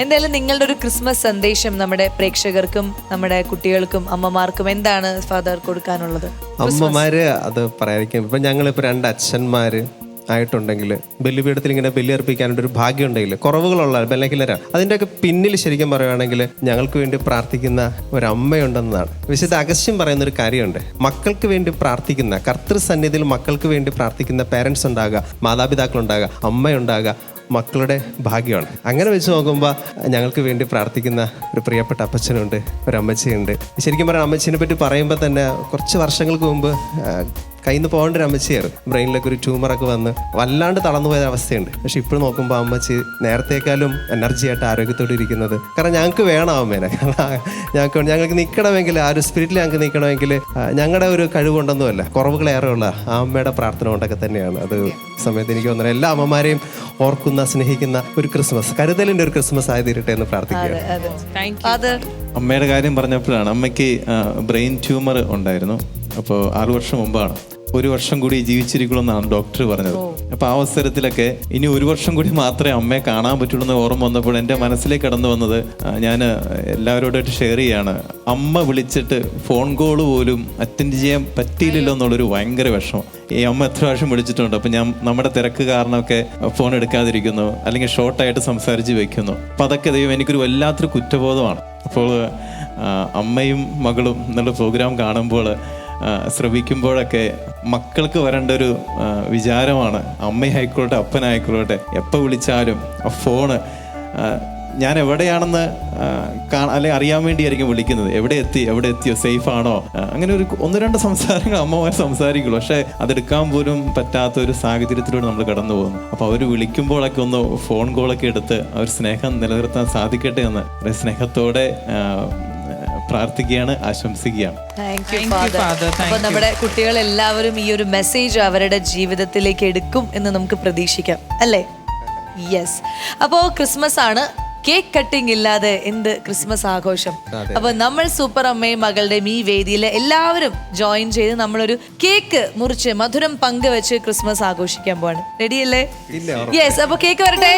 എന്തായാലും നിങ്ങളുടെ ഒരു ക്രിസ്മസ് സന്ദേശം നമ്മുടെ പ്രേക്ഷകർക്കും നമ്മുടെ കുട്ടികൾക്കും അമ്മമാർക്കും എന്താണ് ഫാദർ കൊടുക്കാനുള്ളത്? അമ്മമാര് അത് പറയാതിരിക്കും ഇപ്പൊ ഞങ്ങളിപ്പോ രണ്ട് അച്ഛന്മാര് ആയിട്ടുണ്ടെങ്കിൽ ബലിപീഠത്തിൽ ഇങ്ങനെ ബലിയർപ്പിക്കാനുള്ള ഒരു ഭാഗ്യം ഉണ്ടെങ്കിൽ കുറവുകളുള്ള ബലഹീനരാണ് അതിന്റെയൊക്കെ പിന്നിൽ ശരിക്കും പറയുകയാണെങ്കിൽ ഞങ്ങൾക്ക് വേണ്ടി പ്രാർത്ഥിക്കുന്ന ഒരു അമ്മയുണ്ടെന്നതാണ് വിശുദ്ധ അഗസ്യം പറയുന്ന ഒരു കാര്യമുണ്ട്. മക്കൾക്ക് വേണ്ടി പ്രാർത്ഥിക്കുന്ന കർത്തൃസന്നിധിയിൽ മക്കൾക്ക് വേണ്ടി പ്രാർത്ഥിക്കുന്ന പേരൻസ് ഉണ്ടാകുക മാതാപിതാക്കൾ ഉണ്ടാകുക അമ്മയുണ്ടാകുക മക്കളുടെ ഭാഗ്യമാണ്. അങ്ങനെ വെച്ച് നോക്കുമ്പോൾ ഞങ്ങൾക്ക് വേണ്ടി പ്രാർത്ഥിക്കുന്ന ഒരു പ്രിയപ്പെട്ട അപ്പച്ചനുണ്ട് ഒരു അമ്മച്ചിയുണ്ട്. ശരിക്കും പറഞ്ഞാൽ അമ്മച്ചിനെ പറ്റി പറയുമ്പോൾ തന്നെ കുറച്ച് വർഷങ്ങൾക്ക് മുമ്പ് കയ്യിൽ നിന്ന് പോകേണ്ട ഒരു അമ്മച്ചിയായിരുന്നു ബ്രെയിനിലൊക്കെ ഒരു ട്യൂമറൊക്കെ വന്ന് വല്ലാണ്ട് തളർന്നു പോയ അവസ്ഥയുണ്ട്. പക്ഷെ ഇപ്പോൾ നോക്കുമ്പോൾ അമ്മച്ചി നേരത്തേക്കാളും എനർജി ആയിട്ട് ആരോഗ്യത്തോടെ ഇരിക്കുന്നത്. കാരണം ഞങ്ങൾക്ക് വേണം അമ്മേനെ. ഞങ്ങൾക്ക് ഞങ്ങൾക്ക് നിൽക്കണമെങ്കിൽ ആ ഒരു സ്പിരിറ്റിൽ ഞങ്ങൾക്ക് നിൽക്കണമെങ്കിൽ ഞങ്ങളുടെ ഒരു കഴിവുണ്ടെന്നുമല്ല കുറവുകളേറെ ഉള്ള ആ അമ്മയുടെ പ്രാർത്ഥന കൊണ്ടൊക്കെ തന്നെയാണ്. അത് സമയത്ത് എനിക്ക് തോന്നുന്നത് എല്ലാ അമ്മമാരെയും ഓർക്കുന്ന സ്നേഹിക്കുന്ന ഒരു ക്രിസ്മസ് കരുതലിന്റെ ഒരു ക്രിസ്മസ് ആയി തീരട്ടെ എന്ന് പ്രാർത്ഥിക്കുകയാണ്. അമ്മയുടെ കാര്യം പറഞ്ഞപ്പോഴാണ് അമ്മയ്ക്ക് ബ്രെയിൻ ട്യൂമർ ഉണ്ടായിരുന്നു. അപ്പോൾ ആറു വർഷം മുമ്പാണ്. ഒരു വർഷം കൂടി ജീവിച്ചിരിക്കുമെന്നാണ് ഡോക്ടർ പറഞ്ഞത്. അപ്പോൾ ആ അവസരത്തിലൊക്കെ ഇനി ഒരു വർഷം കൂടി മാത്രമേ അമ്മയെ കാണാൻ പറ്റുള്ളൂ എന്ന് ഓർമ്മ വന്നപ്പോൾ എന്റെ മനസ്സിലേക്ക് കടന്നു വന്നത് ഞാൻ എല്ലാവരോടായിട്ട് ഷെയർ ചെയ്യാണ്. അമ്മ വിളിച്ചിട്ട് ഫോൺ കോൾ പോലും അറ്റൻഡ് ചെയ്യാൻ പറ്റിയില്ലല്ലോ എന്നുള്ളൊരു ഭയങ്കര വിഷമം. ഈ അമ്മ എത്ര പ്രാവശ്യം വിളിച്ചിട്ടുണ്ട് അപ്പം ഞാൻ നമ്മുടെ തിരക്ക് കാരണമൊക്കെ ഫോൺ എടുക്കാതിരിക്കുന്നു അല്ലെങ്കിൽ ഷോർട്ടായിട്ട് സംസാരിച്ച് വെക്കുന്നു. അപ്പം അതൊക്കെ ദൈവം എനിക്കൊരു വല്ലാത്തൊരു കുറ്റബോധമാണ്. അപ്പോൾ അമ്മയും മകളും എന്നുള്ള പ്രോഗ്രാം കാണുമ്പോൾ ശ്രവിക്കുമ്പോഴൊക്കെ മക്കൾക്ക് വരേണ്ട ഒരു വിചാരമാണ്. അമ്മയായിക്കോട്ടെ അപ്പനായിക്കോട്ടെ എപ്പോൾ വിളിച്ചാലും ഫോണ് ഞാൻ എവിടെയാണെന്ന് അല്ലെങ്കിൽ അറിയാൻ വേണ്ടിയായിരിക്കും വിളിക്കുന്നത്. എവിടെ എത്തി എവിടെ എത്തിയോ സേഫ് ആണോ അങ്ങനെ ഒരു ഒന്ന് രണ്ട് സംസാരങ്ങൾ അമ്മമാർ സംസാരിക്കുള്ളൂ. പക്ഷേ അതെടുക്കാൻ പോലും പറ്റാത്ത ഒരു സാഹചര്യത്തിലൂടെ നമ്മൾ കടന്നു പോകുന്നു. അപ്പോൾ അവർ വിളിക്കുമ്പോഴൊക്കെ ഒന്ന് ഫോൺ കോളൊക്കെ എടുത്ത് അവർ സ്നേഹം നിലനിർത്താൻ സാധിക്കട്ടെ എന്ന്. സ്നേഹത്തോടെ പ്രാർത്ഥിക്കുകയാണ് ആശംസിക്കുകയാണ്. അപ്പൊ നമ്മുടെ കുട്ടികൾ എല്ലാവരും ഈ ഒരു മെസ്സേജ് അവരുടെ ജീവിതത്തിലേക്ക് എടുക്കും എന്ന് നമുക്ക് പ്രതീക്ഷിക്കാം. അല്ലേ? യെസ് അപ്പോ ക്രിസ്മസ് ആണ്. കേക്ക് കട്ടിംഗ് ഇല്ലാതെ എന്ത് ക്രിസ്മസ് ആഘോഷം? അപ്പൊ നമ്മൾ സൂപ്പർ അമ്മയും മകളുടെയും ഈ വേദിയിൽ എല്ലാവരും ജോയിൻ ചെയ്ത് നമ്മളൊരു കേക്ക് മുറിച്ച് മധുരം പങ്കുവെച്ച് ക്രിസ്മസ് ആഘോഷിക്കാൻ പോവാണ്. റെഡിയല്ലേ യെസ് അപ്പൊ കേക്ക് വരട്ടെ?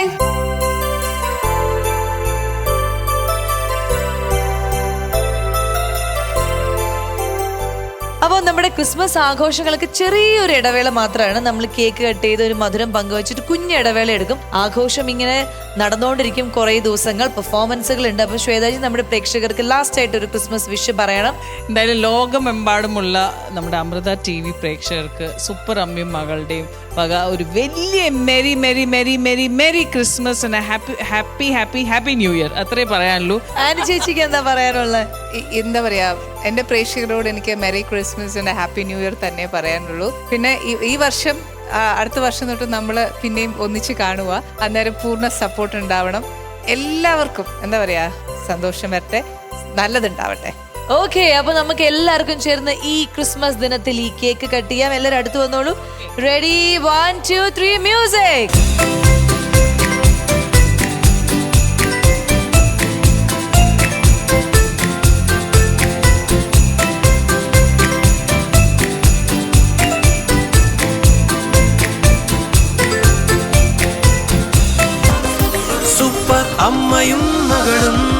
അപ്പോൾ നമ്മുടെ ക്രിസ്മസ് ആഘോഷങ്ങൾക്ക് ചെറിയൊരു ഇടവേള മാത്രമാണ് നമ്മൾ കേക്ക് കട്ട് ചെയ്ത് ഒരു മധുരം പങ്കുവച്ചിട്ട് കുഞ്ഞ് ഇടവേള എടുക്കും. ആഘോഷം ഇങ്ങനെ നടന്നുകൊണ്ടിരിക്കും കുറേ ദിവസങ്ങൾ. പെർഫോമൻസുകൾ ഉണ്ട് അപ്പോൾ ശ്വേതാജി നമ്മുടെ പ്രേക്ഷകർക്ക് ലാസ്റ്റ് ആയിട്ട് ഒരു ക്രിസ്മസ് വിഷ് പറയണം. എന്തായാലും ലോകമെമ്പാടുമുള്ള നമ്മുടെ അമൃത ടി വി പ്രേക്ഷകർക്ക് സൂപ്പർ അമ്മയും മകളുടെയും വക ഒരു വലിയ merry merry merry merry merry Christmas happy happy happy happy new year അത്രേ പറയാനുള്ളൂ. ആന ചേച്ചിക്ക് എന്താ പറയാനുള്ളത് എന്താ പറയാ എന്റെ പ്രേക്ഷകരോട് എനിക്ക് merry Christmas and happy new year തന്നെ പറയാനുള്ളൂ. പിന്നെ ഈ വർഷം അടുത്ത വർഷം തൊട്ട് നമ്മൾ പിന്നെയും ഒന്നിച്ച് കാണുക അന്നേരം പൂർണ സപ്പോർട്ട് ഉണ്ടാവണം. എല്ലാവർക്കും എന്താ പറയാ സന്തോഷം വരട്ടെ. നല്ലതുണ്ടാവട്ടെ. ഓക്കെ അപ്പൊ നമുക്ക് എല്ലാവർക്കും ചേർന്ന് ഈ ക്രിസ്മസ് ദിനത്തിൽ ഈ കേക്ക് കട്ട് ചെയ്യാം. എല്ലാവരും അടുത്ത് വന്നോളൂ. Ready one two three music അമ്മയും മകളും